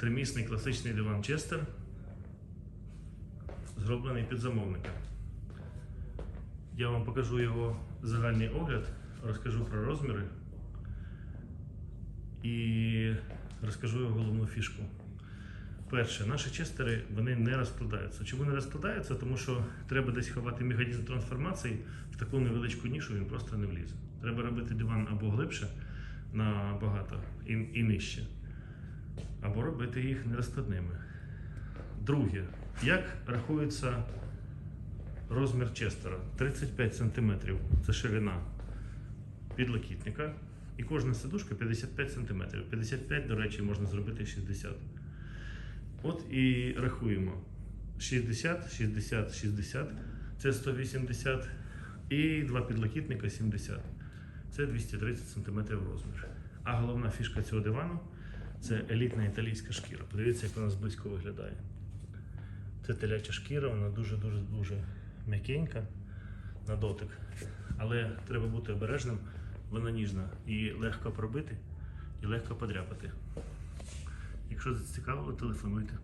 тримісний класичний диван Честер, зроблений під замовника. Я вам покажу його загальний огляд, розкажу про розміри і розкажу його головну фішку. Перше, наші честери вони не розкладаються. Чому не розкладаються? Тому що треба десь ховати механізм трансформації в таку невеличку нішу, він просто не влізе. Треба робити диван або глибше набагато і, і нижче, або робити їх нерозкладними. Друге, як рахується розмір честера? 35 см це ширина підлокітника. І кожна сидушка 55 см. 55, до речі, можна зробити 60 От і рахуємо. 60, 60, 60, це 180 і два підлокітника 70. Це 230 см розмір. А головна фішка цього дивану це елітна італійська шкіра. Подивіться, як вона зблизько виглядає. Це теляча шкіра, вона дуже-дуже дуже м'якенька на дотик. Але треба бути обережним, вона ніжна і легко пробити, і легко подряпати. Якщо зацікавило, телефонуйте.